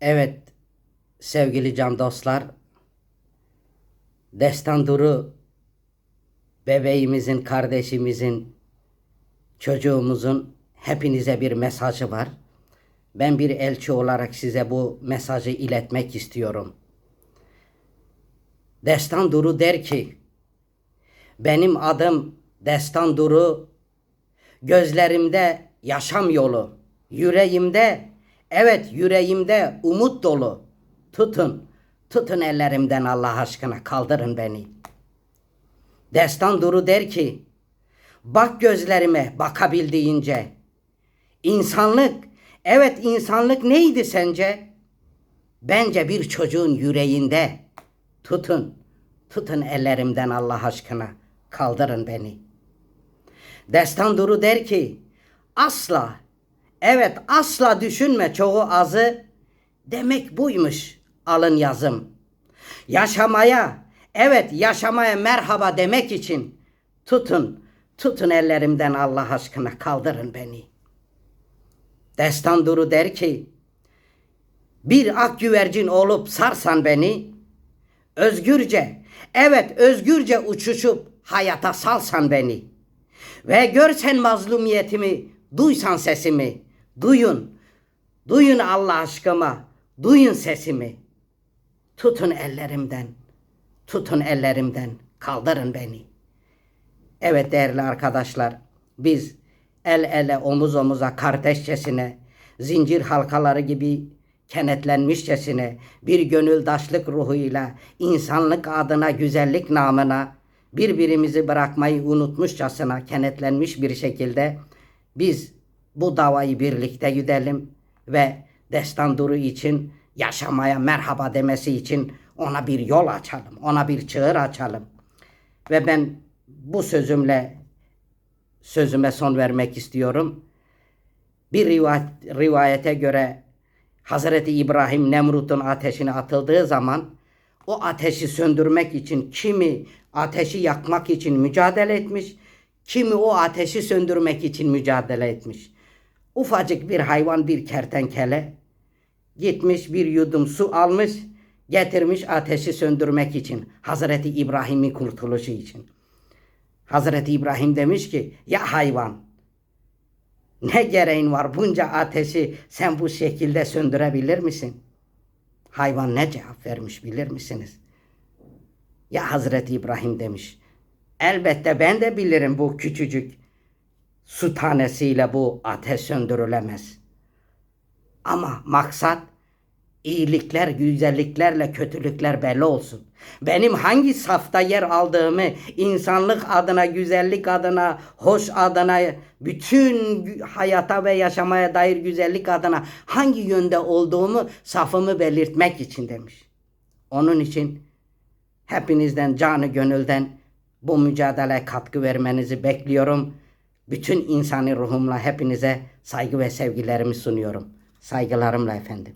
Evet sevgili can dostlar. Destan Duru bebeğimizin, kardeşimizin, çocuğumuzun hepinize bir mesajı var. Ben bir elçi olarak size bu mesajı iletmek istiyorum. Destan Duru der ki, benim adım Destan Duru, gözlerimde yaşam yolu, yüreğimde, evet yüreğimde umut dolu. Tutun, tutun ellerimden Allah aşkına kaldırın beni. Destan Duru der ki, bak gözlerime bakabildiğince. İnsanlık, evet insanlık neydi sence? Bence bir çocuğun yüreğinde. Tutun, tutun ellerimden Allah aşkına kaldırın beni. Destan Duru der ki, asla, evet asla düşünme çoğu azı, demek buymuş alın yazım. Yaşamaya, evet yaşamaya merhaba demek için tutun, tutun ellerimden Allah aşkına kaldırın beni. Destan Duru der ki, bir ak güvercin olup sarsan beni, özgürce, evet özgürce uçuşup hayata salsan beni. Ve görsen mazlumiyetimi, duysan sesimi, duyun, duyun Allah aşkıma, duyun sesimi. Tutun ellerimden, tutun ellerimden, kaldırın beni. Evet değerli arkadaşlar, biz el ele omuz omuza kardeşçesine, zincir halkaları gibi kenetlenmişçesine, bir gönüldaşlık ruhuyla, insanlık adına, güzellik namına, birbirimizi bırakmayı unutmuşçasına kenetlenmiş bir şekilde biz bu davayı birlikte güdelim ve Destan Duru için yaşamaya merhaba demesi için ona bir yol açalım, ona bir çığır açalım. Ve ben bu sözümle sözüme son vermek istiyorum. Bir rivayet, rivayete göre Hazreti İbrahim Nemrut'un ateşine atıldığı zaman o ateşi söndürmek için kimi ateşi yakmak için mücadele etmiş, kimi o ateşi söndürmek için mücadele etmiş. Ufacık bir hayvan bir kertenkele gitmiş bir yudum su almış, getirmiş ateşi söndürmek için. Hazreti İbrahim'in kurtuluşu için. Hazreti İbrahim demiş ki ya hayvan ne gereğin var bunca ateşi sen bu şekilde söndürebilir misin? Hayvan ne cevap vermiş bilir misiniz? Ya Hazreti İbrahim demiş. Elbette ben de bilirim bu küçücük su tanesiyle bu ateş söndürülemez. Ama maksat iyilikler, güzelliklerle kötülükler belli olsun. Benim hangi safta yer aldığımı insanlık adına, güzellik adına, hoş adına, bütün hayata ve yaşamaya dair güzellik adına hangi yönde olduğumu safımı belirtmek için demiş. Onun için hepinizden canı gönülden bu mücadeleye katkı vermenizi bekliyorum. Bütün insani ruhumla hepinize saygı ve sevgilerimi sunuyorum. Saygılarımla efendim.